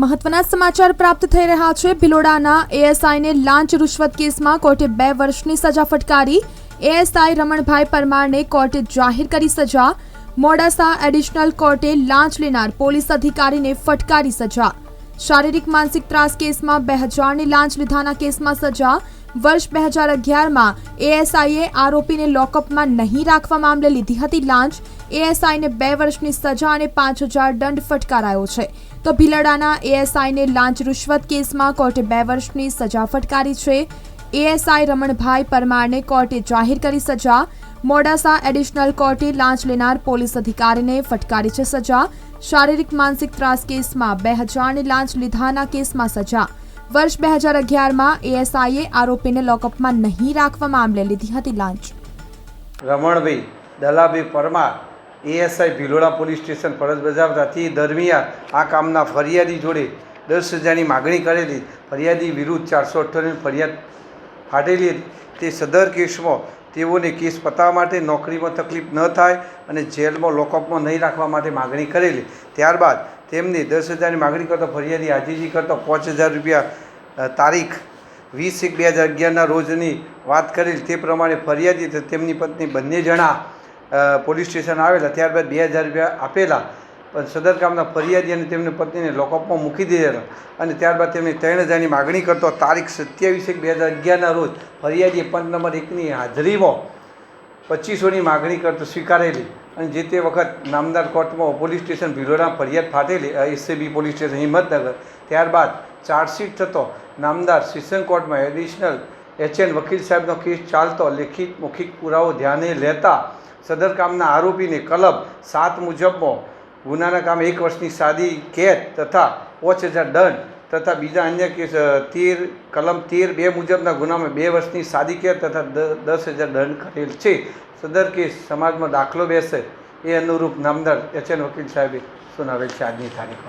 મહત્વના સમાચાર પ્રાપ્ત થઈ રહ્યા છે. ભિલોડાના એએસઆઈને લાંચ રૂશ્વત કેસમાં કોર્ટે બે વર્ષની સજા ફટકારી. એએસઆઈ રમણભાઈ પરમારને કોર્ટે જાહેર કરી સજા. મોડાસા એડિશનલ કોર્ટે લાંચ લેનાર પોલીસ અધિકારીને ફટકારી સજા. શારીરિક માનસિક ત્રાસ કેસમાં બે હજારની લાંચ લીધાના કેસમાં સજા. વર્ષ બે હજાર અગિયારમાં એએસઆઈએ આરોપીને લોકઅપમાં નહીં રાખવા મામલે લીધી હતી લાંચ. એએસઆઈને બે વર્ષની સજા અને પાંચ હજાર દંડ ફટકારાયો છે. તો ભીલડાના એએસઆઈને લાંચ રૂશ્વત કેસમાં કોર્ટે બે વર્ષની સજા ફટકારી છે. એએસઆઈ રમણભાઈ પરમારને કોર્ટે જાહેર કરી સજા. મોડાસા એડિશનલ કોર્ટે લાંચ લેનાર પોલીસ અધિકારીને ફટકારી છે સજા. શારીરિક માનસિક ત્રાસ કેસમાં બે હજારની લાંચ લીધાના કેસમાં સજા. વર્ષ બે હજાર અગિયારમાં એએસઆઈએ આરોપીને લોકઅપમાં નહીં રાખવા મામલે લીધી હતી લાંચ. Ramanbhai Dalabhai Parmar, ASI Bhiloda police station ફરજ બજાવતા તે દરમિયાન આ કામના ફરિયાદી જોડે દસ હજારની માગણી કરેલી. ફરિયાદી વિરુદ્ધ ચારસો અઠ્ઠાણુંની ફરિયાદ હતી. તે સદર કેસમાં તેઓને કેસ પતાવવા માટે નોકરીમાં તકલીફ ન થાય અને જેલમાં લોકઅપમાં નહીં રાખવા માટે માગણી કરેલી. ત્યારબાદ તેમને દસ હજારની માગણી કરતો ફરિયાદી હાજીજી કરતો પાંચ હજાર રૂપિયા તારીખ વીસ એક બે હજાર અગિયારના રોજની વાત કરેલ. તે પ્રમાણે ફરિયાદી તેમની પત્ની બંને જણા પોલીસ સ્ટેશન આવેલા. ત્યારબાદ બે હજાર રૂપિયા આપેલા. પણ સદર કામના ફરિયાદી અને તેમની પત્નીને લોકઅપમાં મૂકી દીધેલા. અને ત્યારબાદ તેમની ત્રણ હજારની માગણી કરતો તારીખ સત્યાવીસ એક બે હજાર અગિયારના રોજ ફરિયાદીએ પંચ નંબર એકની હાજરીમાં પચીસોની માગણી કરતો સ્વીકારેલી. અને જે તે વખત નામદાર કોર્ટમાં પોલીસ સ્ટેશન ભિલોડા ફરિયાદ ફાટેલી એસએબી પોલીસ સ્ટેશન હિંમતનગર, ત્યારબાદ ચાર્જશીટ થતો નામદાર સેશન કોર્ટમાં એડિશનલ એચએન વકીલ સાહેબનો કેસ ચાલતો. લેખિત મૌખિક પુરાવો ધ્યાને લેતા સદરકામના આરોપીને કલબ સાત મુજબમાં ગુનાના કામ એક વર્ષની સાદી કેદ તથા ઓછ હજાર દંડ તથા બીજા અન્ય કેસ તીર, કલમ તેર બે મુજબના ગુનામાં બે વર્ષની સાદી કેદ તથા દસ હજાર દંડ કરેલ છે. સદર કેસ સમાજમાં દાખલો બેસે એ અનુરૂપ નામદાર એચ એન વકીલ સાહેબે સુનાવેલ છે આજની તારીખમાં